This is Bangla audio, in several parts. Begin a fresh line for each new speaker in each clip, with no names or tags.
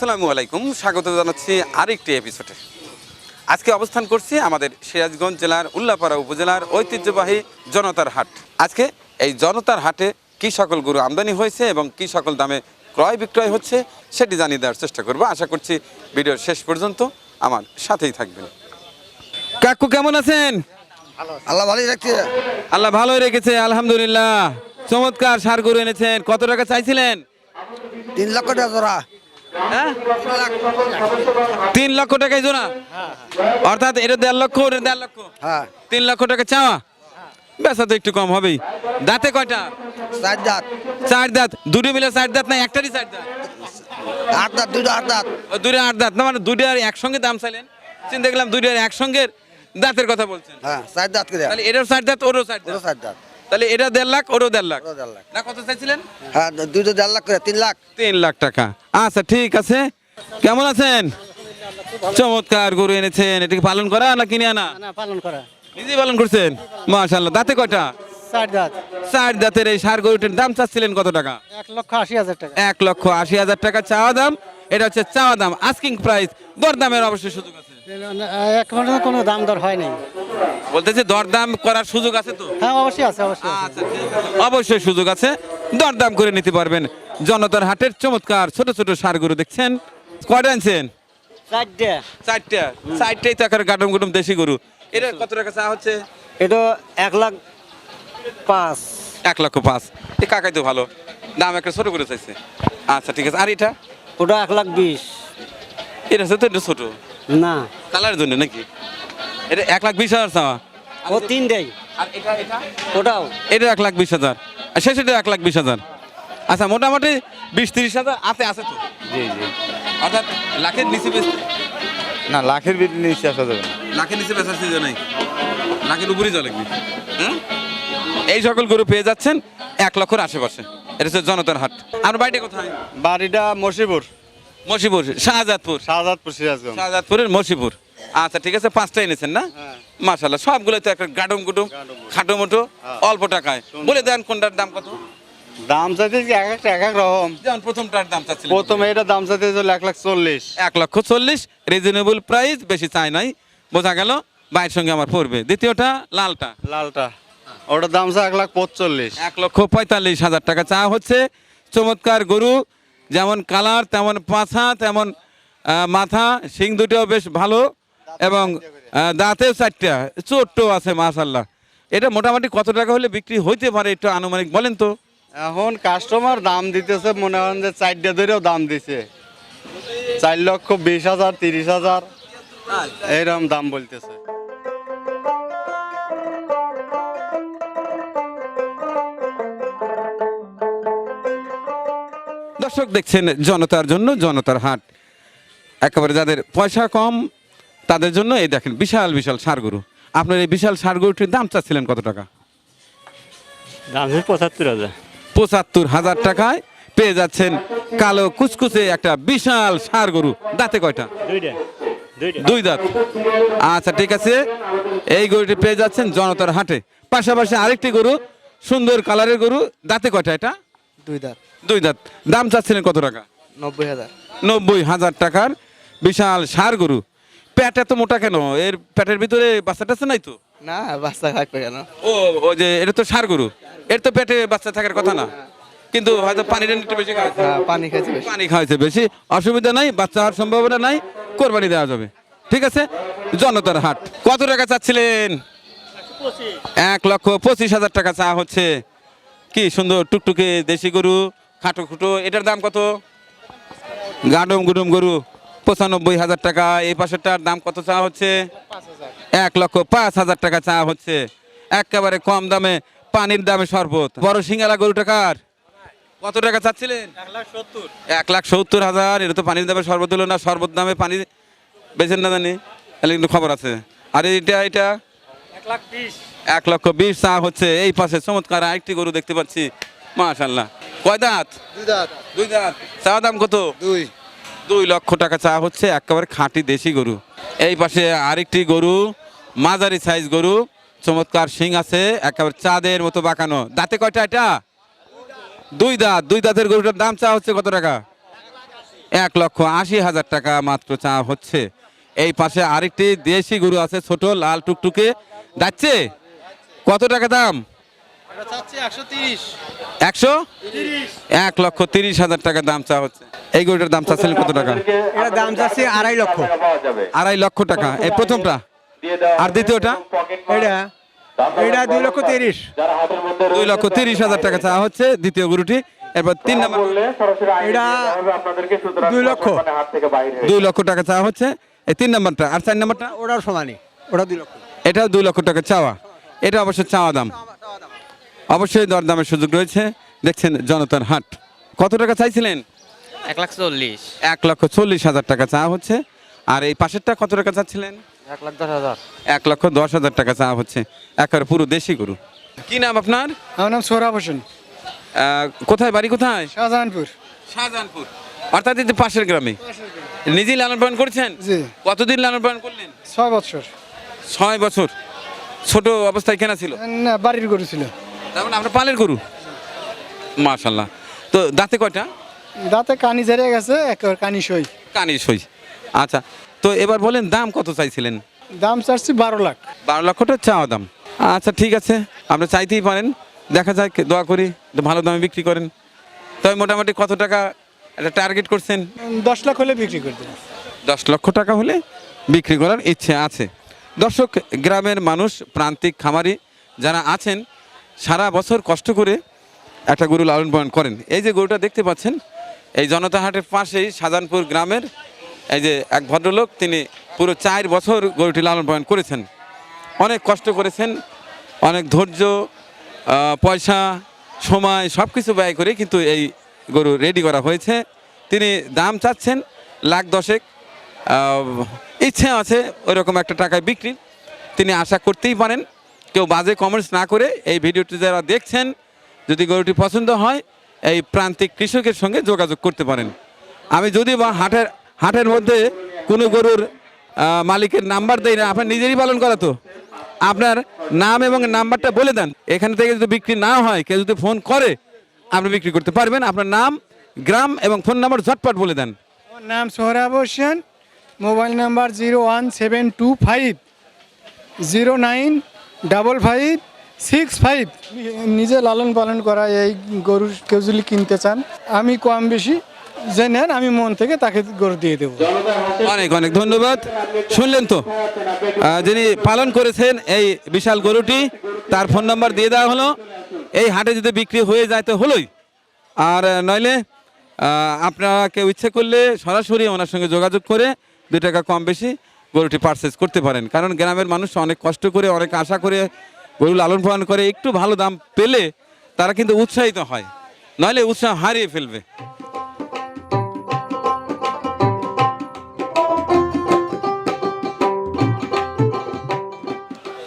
আসসালামু আলাইকুম। স্বাগত জানাচ্ছি আরেকটি এপিসোডে আজকে অবস্থান করছি আমাদের সিরাজগঞ্জ জেলার উল্লাপাড়া উপজেলার ঐতিহ্যবাহী জনতার হাট। আজকে এই জনতার হাটে কি সকল গরু আমদানি হয়েছে এবং কি সকল দামে ক্রয় বিক্রয় হচ্ছে সেটি জানিয়ে দেওয়ার চেষ্টা করব। আশা করছি ভিডিওর শেষ পর্যন্ত আমার সাথেই থাকবেন। কাকু কেমন আছেন?
আল্লাহ ভালোই রাখছে।
আল্লাহ ভালোই রেখেছে আলহামদুলিল্লাহ। চমৎকার সার গরু এনেছেন। কত টাকা চাইছিলেন?
তিন লক্ষ টাকা
হ্যাঁ? তিন লক্ষ টাকাই জোড়া? অর্থাৎ এটা দেড় লক্ষ ওটা দেড় লক্ষ।
হ্যাঁ।
তিন লক্ষ টাকা চাওয়া? বেচা তো একটু কম হবেই। দাঁতে কয়টা?
চার দাঁত।
চার দাঁত। দুটো মিলে চার দাঁত না একটারই চার দাঁত?
আট দাঁত দুটো আট দাঁত।
দুটো আট দাঁত। না মানে দুটো আর একসঙ্গে দাম চাইলেন? চিন্তা করলাম আর একসঙ্গে দাঁতের কথা বলছেন।
হ্যাঁ চার দাঁত
তাহলে এটাও চার দাঁত ওরও চার
দুটো
দাঁত
চার দাঁত।
তাহলে এটা দেড় লাখ ওরও দেড় লাখ। না কত চাইছিলেন?
হ্যাঁ দুটো দেড় লাখ করে তিন লাখ।
তিন লাখ টাকা। আচ্ছা ঠিক আছে। কেমন আছেন? চমৎকার গরু এনেছেন। এটাকে পালন করা না কিনে আনা?
পালন করা।
নিজেই পালন করছেন? মাশাল্লাহ দাঁতে কয়টা?
চার দাঁত।
চার দাঁতের এই সার গরুটির দাম চাচ্ছিলেন কত টাকা?
এক লক্ষ আশি হাজার টাকা।
এক লক্ষ আশি হাজার টাকা চাওয়া দাম। এটা হচ্ছে চাওয়া দাম। আস্কিং প্রাইস দরদামের অবশ্যই সুযোগ আছে।
কোনো দাম দর হয় নাই
বলতেছে দরদাম করার সুযোগ আছে তো?
হ্যাঁ অবশ্যই আছে অবশ্যই আছে।
আচ্ছা আছে। অবশ্যই সুযোগ আছে। দরদাম করে নিতে পারবেন। জনতার হাটের চমৎকার ছোট ছোট সার গরু দেখছেন? কয়টা আনছেন?
চারটে।
চারটাই তো দেশি গরু। এটা কত টাকা চা হচ্ছে?
এটা এক লাখ পাঁচ।
এক লক্ষ পাঁচ। কাকাই তো ভালো। দাম একটা ছোট করে চাইছে। আচ্ছা ঠিক আছে। আর এটা?
ওটা এক লাখ বিশ।
এটা হচ্ছে তো একটু ছোট।
না।
কালারের জন্য নাকি? এটা এক লাখ বিশ হাজার চাওয়া।
ও তিন দেয়
আর এটা এটা?
ওটাও।
এটা এক লাখ বিশ হাজার। আর শেষ এটা এক লাখ বিশ হাজার। আচ্ছা মোটামুটি বিশ তিরিশ হাজার আছে আছে তো?
জি জি।
অর্থাৎ লাখের নিচে বেচতে
না লাখের নিচে আসা যাবে না।
লাখের নিচে বেচার সিজন নাই? লাখের উপরেই চলে কি হ্যাঁ এই সকল গরু পেয়ে যাচ্ছেন এক লক্ষর আশেপাশে। এটা হচ্ছে জনতার হাট। আর বাড়িটা কোথায়?
বাড়িটা মসিপুর।
মসিপুর শাহজাদপুর।
শাহজাদপুর সিরাজগঞ্জ।
শাহজাদপুরের মসিপুর আচ্ছা ঠিক আছে পাঁচটা এনেছেন না? মাশাল্লাহ সবগুলো তো একটা গাডুম গুডম খাটো মোটো অল্প টাকায়। বলে দেন কোনটার দাম কত?
দাম এক একটা এক এক রকম।
যেমন প্রথমটার দাম
প্রথমে এটা দাম চাইতে এক লাখ চল্লিশ।
এক লক্ষ চল্লিশ রিজনেবল প্রাইস বেশি চাই নাই। বোঝা গেল বাইরের সঙ্গে আমার পড়বে। দ্বিতীয়টা লালটা।
লালটা। ওটার দাম চাই এক লাখ পঁচল্লিশ।
এক লক্ষ পঁয়তাল্লিশ হাজার টাকা চা হচ্ছে। চমৎকার গরু যেমন কালার তেমন পাছা তেমন মাথা শিং দুটোও বেশ ভালো এবং দাঁতেও চারটা চোট্ট আছে মাশাল্লাহ এটা মোটামুটি কত টাকা হলে বিক্রি হইতে পারে একটু আনুমানিক বলেন তো?
এখন কাস্টমার দাম দিতেছে মনে করেন যে চারটে ধরেও দাম দিছে। চার লক্ষ বিশ হাজার তিরিশ হাজার এইরকম দাম বলতেছে।
দর্শক দেখছেন জনতার জন্য জনতার হাট। একেবারে যাদের পয়সা কম তাদের জন্য এই দেখেন বিশাল বিশাল সার গরু আপনার এই বিশাল সার গরুটির দাম চাচ্ছিলেন কত টাকা?
দাম পঁচাত্তর হাজার।
পঁচাত্তর হাজার টাকায় পেয়ে যাচ্ছেন কালো কুচকুচে একটা বিশাল সার গরু দাঁতে কয়টা?
দুইটা দুইটা।
দুই দাঁত। আচ্ছা ঠিক আছে। এই গরুটি পেয়ে যাচ্ছেন জনতার হাটে। পাশাপাশি আরেকটি গরু সুন্দর কালারের গরু। দাঁতে কয়টা এটা?
দুই দাঁত।
দুই দাঁত। দাম চাচ্ছিলেন কত টাকা?
নব্বই হাজার।
নব্বই হাজার টাকার বিশাল সার গরু। পেট এত মোটা কেন? এর পেটের ভিতরে বাচ্চা টাচ্চা নাই তো?
না বাচ্চা থাকবে কেন?
ও ও যে এটা তো সার গরু। এর তো পেটে বাচ্চা থাকার কথা না। কিন্তু হয়তো পানিটা একটু বেশি খাওয়াচ্ছে
হ্যাঁ পানি খাইছে বেশি।
পানি খাওয়াইছে বেশি। অসুবিধা নাই বাচ্চা হওয়ার সম্ভাবনা নাই। কোরবানি দেওয়া যাবে। ঠিক আছে? জনতার হাট। কত টাকা চাচ্ছিলেন? এক লক্ষ পঁচিশ হাজার টাকা চা হচ্ছে। কি সুন্দর টুকটুকে দেশি গরু। খাটো খুটো এটার দাম কত? গাডম গুডম গরু পঁচানব্বই হাজার টাকা। এই পাশেরটার দাম কত চা হচ্ছে? এক লক্ষ পাঁচ হাজার টাকা চা হচ্ছে। একেবারে কম দামে পানির দামে শরবত। বড় সিঙ্গালা গরু টাকার কত টাকা চাচ্ছিলেন?
এক লাখ সত্তর।
হাজার এটা তো পানির দামে শরবত হলো না শরবত দামে পানি বেছেন না জানি তাহলে কিন্তু খবর আছে। আর এটা এটা
এক
এক লক্ষ বিশ চা হচ্ছে। এই পাশে চমৎকার আরেকটি গরু দেখতে পাচ্ছি মাশাল্লাহ কয় দাঁত?
দুই দাঁত।
দুই দাঁত। চা দাম কত?
দুই।
দুই লক্ষ টাকা চা হচ্ছে একেবারে খাঁটি দেশি গরু। এই পাশে আরেকটি গরু মাঝারি সাইজ গরু চমৎকার শিং আছে একেবারে চাঁদের মতো বাঁকানো। দাঁতে কয়টা এটা? দুই দাঁত। দুই দাঁতের গরুটার দাম চা হচ্ছে কত টাকা? এক লক্ষ আশি হাজার টাকা মাত্র চা হচ্ছে। এই পাশে আরেকটি দেশি গরু আছে ছোট লাল টুকটুকে। যাচ্ছে? কত টাকা দাম? একশো এক লক্ষ তিরিশ হাজার টাকা দাম চা হচ্ছে। এই গরুটার দাম চাচ্ছিলেন কত টাকা?
এটা দাম চাচ্ছি আড়াই লক্ষ।
আড়াই লক্ষ টাকা। এই প্রথমটা? আর দ্বিতীয়টা?
এটা এটা দুই লক্ষ তিরিশ।
দুই লক্ষ তিরিশ হাজার টাকা চা হচ্ছে দ্বিতীয় গরুটি। এরপর তিন নম্বর।
এটা দুই লক্ষ।
দুই লক্ষ টাকা চা হচ্ছে। এই তিন নম্বরটা। আর চার নম্বরটা?
ওটাও সমানই। ওটা দুই লক্ষ।
এটা দুই লক্ষ টাকা চাওয়া। এটা অবশ্য চাওয়া দাম। অবশ্যই দরদামের সুযোগ রয়েছে। দেখছেন জনতার হাট। কত টাকা চাইছিলেন?
এক লাখ চল্লিশ।
এক লক্ষ চল্লিশ হাজার টাকা চা হচ্ছে। আর এই পাশেরটা কত টাকা চাচ্ছিলেন?
এক লাখ দশ হাজার।
এক লক্ষ দশ হাজার টাকা চা হচ্ছে। একবার পুরো দেশি গরু। কি নাম আপনার?
আমার নাম সোহরাব হোসেন।
কোথায় বাড়ি কোথায়?
শাহজাহানপুর।
শাহজাহানপুর। অর্থাৎ এই যে পাশের গ্রামে। নিজেই লালন পালন করেছেন?
জি।
কতদিন লালন পালন করলেন?
ছয় বছর।
ছয় বছর। ছোট অবস্থায় কেনা ছিল?
না বাড়ির গরু ছিল।
তার মানে আমরা পালের গরু? মাশাল্লাহ তো দাঁতে কয়টা?
দাঁতে কানি ঝেড়ে গেছে একবার কানি সই।
কানি সই। আচ্ছা তো এবার বলেন দাম কত চাইছিলেন?
দাম চাচ্ছি বারো লাখ।
বারো লক্ষটা চাওয়া দাম। আচ্ছা ঠিক আছে। আপনি চাইতেই পারেন। দেখা যাক দোয়া করি ভালো দামে বিক্রি করেন। তবে মোটামুটি কত টাকা একটা টার্গেট করছেন?
দশ লাখ হলে বিক্রি করে দেবো।
দশ লক্ষ টাকা হলে বিক্রি করার ইচ্ছে আছে। দর্শক গ্রামের মানুষ প্রান্তিক খামারি যারা আছেন সারা বছর কষ্ট করে একটা গরু লালন পালন করেন। এই যে গরুটা দেখতে পাচ্ছেন, এই জনতা হাটের পাশেই শাহজাহানপুর গ্রামের এই যে এক ভদ্রলোক, তিনি পুরো চার বছর গরুটি লালন পালন করেছেন। অনেক কষ্ট করেছেন, অনেক ধৈর্য পয়সা, সময় সব কিছু ব্যয় করে কিন্তু এই গরু রেডি করা হয়েছে। তিনি দাম চাচ্ছেন লাখ দশেক ইচ্ছে আছে ওইরকম একটা টাকায় বিক্রি। তিনি আশা করতেই পারেন কেউ বাজে কমেন্টস না করে এই ভিডিওটি যারা দেখছেন, যদি গরুটি পছন্দ হয়, এই প্রান্তিক কৃষকের সঙ্গে যোগাযোগ করতে পারেন। আমি যদি বা হাটের হাটের মধ্যে কোনো গরুর মালিকের নাম্বার দেই না, আপনার নিজেরই পালন করা তো। আপনার নাম এবং নাম্বারটা বলে দেন। এখান থেকে যদি বিক্রি না হয়, কেউ যদি ফোন করে, আপনি বিক্রি করতে পারবেন। আপনার নাম, গ্রাম এবং ফোন নাম্বার ঝটপট বলে দেন।
আমার নাম Sohrab Hossain mobile number zero one seven two five zero nine double five six five. নিজে লালন পালন করা এই গরু কেউ যদি কিনতে চান আমি কম বেশি যে নেন আমি মন থেকে তাকে গরু দিয়ে দেবো।
অনেক অনেক ধন্যবাদ। শুনলেন তো যিনি পালন করেছেন এই বিশাল গরুটি তার ফোন নাম্বার দিয়ে দেওয়া হলো। এই হাটে যদি বিক্রি হয়ে যায় তো হলোই। আর নইলে আপনারা কেউ ইচ্ছে করলে সরাসরি ওনার সঙ্গে যোগাযোগ করে দু টাকা কম বেশি গরুটি পারচেস করতে পারেন। কারণ গ্রামের মানুষ অনেক কষ্ট করে অনেক আশা করে গরু লালন পালন করে একটু ভালো দাম পেলে তারা কিন্তু উৎসাহিত হয়। নইলে উৎসাহ হারিয়ে ফেলবে।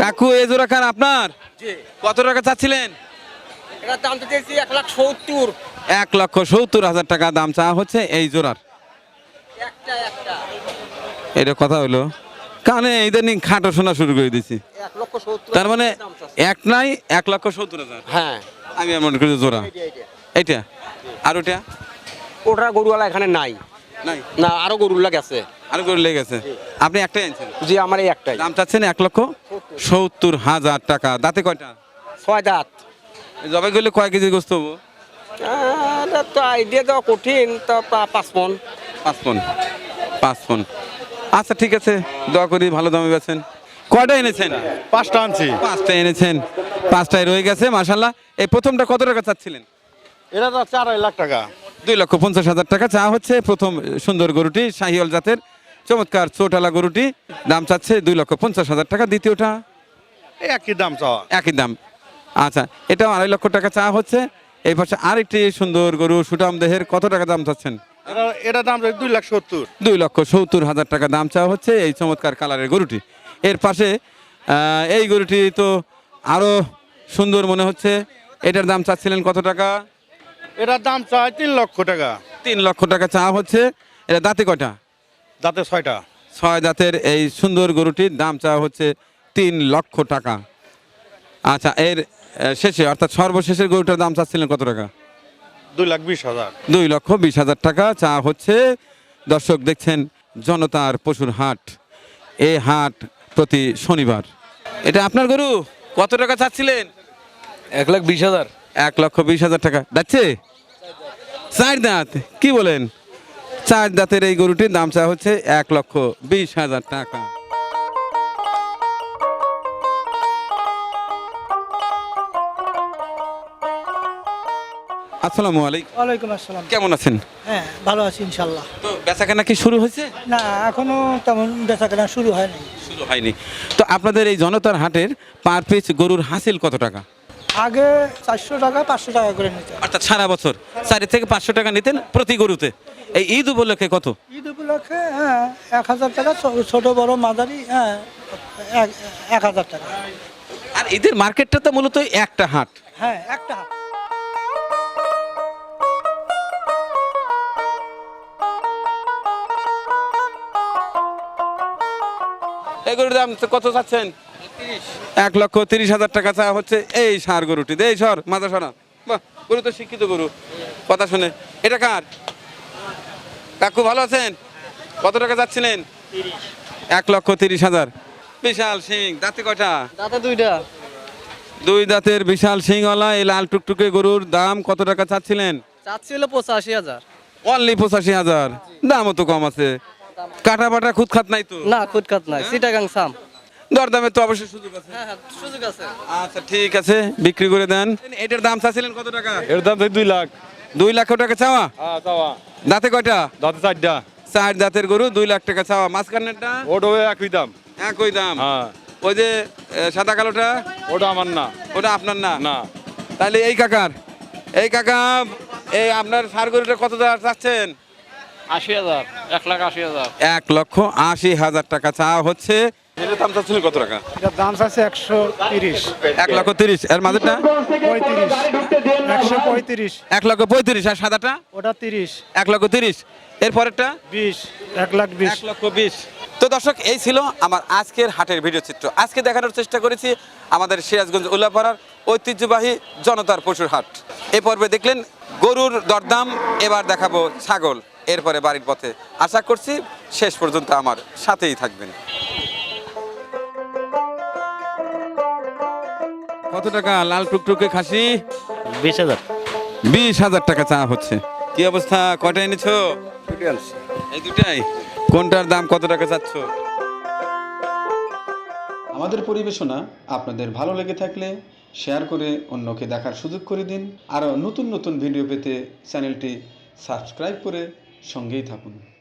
কাকু এ জোড়া খান আপনার? কত টাকা চাচ্ছিলেন?
দাম এক লাখ সত্তর।
এক লক্ষ সত্তর হাজার টাকা দাম চাওয়া হচ্ছে এই জোড়ার।
একটা একটা।
এটা কথা হলো কানে ইদানিং খাটো শোনা শুরু করে দিছি। তার মানে এক নাই এক লক্ষ সত্তর হাজার।
হ্যাঁ।
আমি মনে করি জোড়া। এইটা। আর ওটা
ওটা গরুওয়ালা এখানে নাই।
নাই?
না আরও গরুলা গেছে।
আর করে লেগে গেছে আপনি একটাই আনছেন?
জি আমার এই একটাই।
দাম চাচ্ছেন এক লক্ষ সত্তর। হাজার টাকা। দাঁতে কয়টা?
ছয় দাঁত।
জবাই করলে কয় কেজি গোস্ত হব?
তো আইডিয়া দেওয়া কঠিন তো পাঁচ মন।
পাঁচ ফোন পাঁচ ফোন আচ্ছা ঠিক আছে দোয়া করি ভালো দামে বেছেন কয়টা এনেছেন?
পাঁচটা আনছি।
পাঁচটা এনেছেন পাঁচটায় রয়ে গেছে মাশাল্লাহ এই প্রথমটা কত টাকা চাচ্ছিলেন?
এটা তো আড়াই লাখ টাকা।
দুই লক্ষ পঞ্চাশ হাজার টাকা। চা হচ্ছে প্রথম সুন্দর গরুটি শাহিওয়াল জাতের চমৎকার চোটালা গরুটি। দাম চাচ্ছে দুই লক্ষ পঞ্চাশ হাজার টাকা। দ্বিতীয়টা?
একই দাম চাওয়া
একই দাম। আচ্ছা এটাও আড়াই লক্ষ টাকা চা হচ্ছে। এই পাশে আরেকটি সুন্দর গরু সুটাম দেহের কত টাকা দাম চাচ্ছেন?
এটা দাম দুই লাখ সত্তর।
দুই লক্ষ সত্তর হাজার টাকা দাম চাওয়া হচ্ছে এই চমৎকার কালারের গরুটি। এর পাশে এই গরুটি তো আরও সুন্দর মনে হচ্ছে। এটার দাম চাচ্ছিলেন কত টাকা?
এটার দাম চাই তিন লক্ষ টাকা।
তিন লক্ষ টাকা চাওয়া হচ্ছে। এটা দাঁতে কয়টা?
দাঁতে ছয়টা।
ছয় দাঁতের এই সুন্দর গরুটির দাম চাওয়া হচ্ছে তিন লক্ষ টাকা। আচ্ছা এর শেষে অর্থাৎ সর্বশেষের গরুটার দাম চাচ্ছিলেন কত টাকা?
দুই লাখ বিশ হাজার।
দুই লক্ষ বিশ হাজার টাকা চা হচ্ছে। দর্শক দেখছেন জনতার পশুর হাট। এই হাট প্রতি শনিবার। এটা আপনার গরু? কত টাকা চাচ্ছিলেন?
এক লাখ বিশ হাজার।
এক লক্ষ বিশ হাজার টাকা। যাচ্ছে? চার দাঁত। কি বলেন? চার দাঁতের এই গরুটির দাম চা হচ্ছে এক লক্ষ বিশ হাজার টাকা। আসসালামু আলাইকুম।
ওয়ালাইকুম আসসালাম।
কেমন আছেন?
হ্যাঁ ভালো আছি ইনশাল্লাহ
তো বেচাকেনা কি শুরু হয়েছে?
না এখনও তেমন বেচা কেনা শুরু হয়নি।
শুরু হয়নি। তো আপনাদের এই জনতার হাটের পার পিস গরুর হাসিল কত টাকা?
আগে চারশো টাকা পাঁচশো টাকা করে নিতে
অর্থাৎ সারা বছর। চারি থেকে পাঁচশো টাকা নিতেন প্রতি গরুতে। এই ঈদ উপলক্ষে কত?
ঈদ উপলক্ষে হ্যাঁ এক হাজার টাকা ছোট বড় মাঝারি হ্যাঁ এক- হাজার টাকা।
আর ঈদের মার্কেটটা তো মূলত একটা হাট।
হ্যাঁ একটা হাত
এই গরুর দাম কত চাচ্ছেন? এক লক্ষ তিরিশ হাজার টাকা চা হচ্ছে এই সার গরুটি। এই সর মাথা সরা। বাহ গরু তো শিক্ষিত গরু। কথা শুনে। এটা কার? কাকু ভালো আছেন? কত টাকা যাচ্ছিলেন এক লক্ষ তিরিশ হাজার। বিশাল সিং দাঁতে কয়টা?
দাদা দুইটা।
দুই দাঁতের বিশাল সিংওয়ালা এই লাল টুকটুকে গরুর দাম কত টাকা চাচ্ছিলেন?
চাচ্ছি হলো পঁচাশি হাজার।
অনলি পঁচাশি হাজার। দামও তো কম আছে। কাটা বাটা খুদ খাত নাই তো?
না খুদকাত নাই। সিটাগাং সাম
দরদামে তো অবশ্যই সুযোগ আছে।
হ্যাঁ হ্যাঁ সুযোগ আছে।
আচ্ছা ঠিক আছে বিক্রি করে দেন। এটার দাম চাচ্ছিলেন কত টাকা?
এর দাম দুই লাখ।
দুই লাখ টাকা চাওয়া?
হ্যাঁ চাওয়া।
দাঁতে কয়টা?
দাঁতে চারটা।
চার দাঁতের গরু দুই লাখ টাকা চাওয়া। মাঝখানেরটা?
ওটা একই দাম।
একই দাম।
হ্যাঁ।
ওই যে সাদা কালোটা?
ওটা আমার না।
ওটা আপনার না?
না।
তাহলে এই কাকার। এই কাকা এই আপনার সার গরুটা কত টাকা চাচ্ছেন?
আশি হাজার এক লাখ আশি হাজার।
এক লক্ষ আশি হাজার টাকা চাওয়া হচ্ছে। এটার দাম কত টাকা?
এটার দাম আছে একশো তিরিশ।
এক লক্ষ তিরিশ এর মাঝেরটা?
পঁয়ত্রিশ। একশো পঁয়ত্রিশ।
এক লক্ষ পঁয়ত্রিশ আর সাদাটা?
ওটা তিরিশ।
এক লক্ষ তিরিশ। এর পরেরটা?
বিশ এক লাখ বিশ।
এক লক্ষ বিশ। তো দর্শক এই ছিল আমার আজকের হাটের ভিডিও চিত্র। আজকে দেখানোর চেষ্টা করেছি আমাদের সিরাজগঞ্জ উল্লাপাড়ার ঐতিহ্যবাহী জনতার পশুর হাট। এ পর্বে দেখলেন গরুর দরদাম এবার দেখাবো ছাগল। এরপরে বাড়ির পথে। আশা করছি শেষ পর্যন্ত আমার সাথেই থাকবেন। কত টাকা লাল টুকটুকে খাসি?
বিশ হাজার।
বিশ হাজার টাকা চা হচ্ছে। কি অবস্থা? কয়টা এনেছো? এই দুটাই? কোনটার দাম কত টাকা চাচ্ছ?
আমাদের পরিবেশনা আপনাদের ভালো লেগে থাকলে শেয়ার করে অন্যকে দেখার সুযোগ করে দিন। আরও নতুন নতুন ভিডিও পেতে চ্যানেলটি সাবস্ক্রাইব করে সঙ্গেই থাকুন।